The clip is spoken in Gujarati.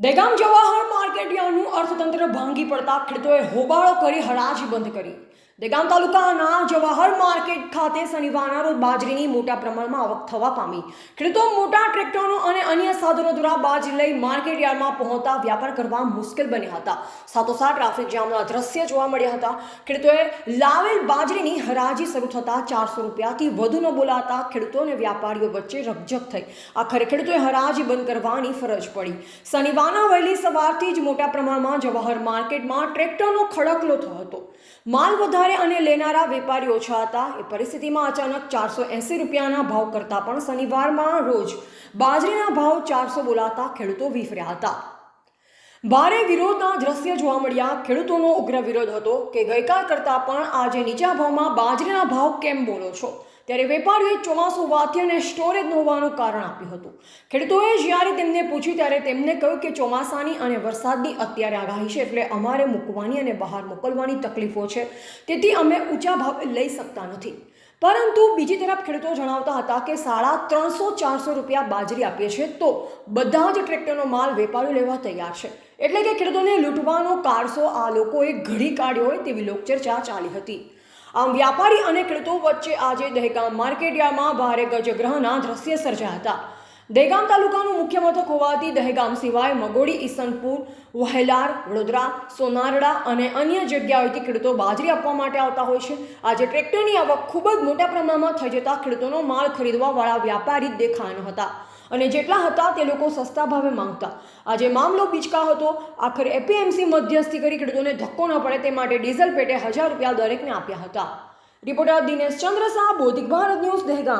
દહેગામ જવાહર માર્કેટ યાર્ડનું અર્થતંત્ર ભાંગી પડતા ખેડૂતોએ હોબાળો કરી હરાજી બંધ કરી. દહેગામ તાલુકાના જવાહર માર્કેટ ખાતે શનિવારના રોજ બાજરીની મોટા પ્રમાણમાં આવક થવા પામી. ખેડૂતો મોટા ટ્રેક્ટરો અને અન્ય સાધનો દ્વારા બાજરી લઈ માર્કેટ યાર્ડમાં પહોંચતા વ્યાપાર કરવા મુશ્કેલ બન્યા હતા. સાથોસાથ ટ્રાફિક જામના દ્રશ્ય જોવા મળ્યા હતા. ખેડૂતોએ લાવેલ બાજરીની હરાજી શરૂ થતાં ચારસો રૂપિયાથી વધુનો બોલાતા ખેડૂતો અને વ્યાપારીઓ વચ્ચે રકઝક થઈ. આખરે ખેડૂતોએ હરાજી બંધ કરવાની ફરજ પડી. શનિવારના વહેલી સવારથી જ મોટા પ્રમાણમાં જવાહર માર્કેટમાં ટ્રેક્ટરનો ખડકલો થયો હતો. માલ વધારે અને લેનારા વેપારી ઓછા હતા. એ પરિસ્થિતિમાં અચાનક ચારસો એંસી રૂપિયાના ભાવ કરતાં પણ શનિવારમાં રોજ બાજરીના ભાવ ચારસો બોલાતા ખેડૂતો વિફર્યા હતા. ભારે વિરોધના દ્રશ્ય જોવા મળ્યા. ખેડૂતોનો ઉગ્ર વિરોધ હતો કે ગઈકાલ કરતાં પણ આજે નીચા ભાવમાં બાજરીના ભાવ કેમ બોલો છો? ત્યારે વેપારીઓએ ચોમાસું વાથી અને સ્ટોરેજ ન હોવાનું કારણ આપ્યું હતું. ખેડૂતોએ જ્યારે તેમને પૂછ્યું ત્યારે તેમને કહ્યું કે ચોમાસાની અને વરસાદની અત્યારે આગાહી છે એટલે અમારે મૂકવાની અને બહાર મોકલવાની તકલીફો છે. તેથી અમે ઊંચા ભાવે લઈ શકતા નથી. પરંતુ બીજી તરફ ખેડૂતો જણાવતા હતા કે સાડા ત્રણસો ચારસો રૂપિયા બાજરી આપીએ છીએ તો બધા જ ટ્રેક્ટરનો માલ વેપારીઓ લેવા તૈયાર છે. એટલે કે ખેડૂતોને લૂંટવાનો કારસો આ લોકોએ ઘડી કાઢ્યો હોય તેવી લોકચર્ચા ચાલી હતી. આમ વ્યાપારી અને ખેડૂતો વચ્ચે આજે દહેગામ માર્કેટયાર્ડમાં ભારે ગજગ્રહના દ્રશ્ય સર્જાયા હતા. દહેગામ તાલુકાનું મુખ્ય મથક હોવાથી દહેગામ સિવાય મગોડી ઈસનપુર, વહેલાર, વડોદરા, સોનારડા અને અન્ય જગ્યાઓથી ખેડૂતો બાજરી આપવા માટે આવતા હોય છે. આજે ટ્રેક્ટરની આવક ખૂબ જ મોટા પ્રમાણમાં થઈ જતા ખેડૂતોનો માલ ખરીદવાવાળા વ્યાપારી દેખાયા હતા અને જેટલા હતા તે લોકો સસ્તા ભાવે માંગતા. આજે મામલો બીચકા હતો. આખરે એપીએમસી મધ્યસ્થી કરી ખેડૂતોને ધક્કો ન પડે તે માટે ડીઝલ પેટે હજાર રૂપિયા દરેકને આપ્યા હતા. Reporter Dinesh Chandra Shah, Bodhik Bharat news, Dehgam.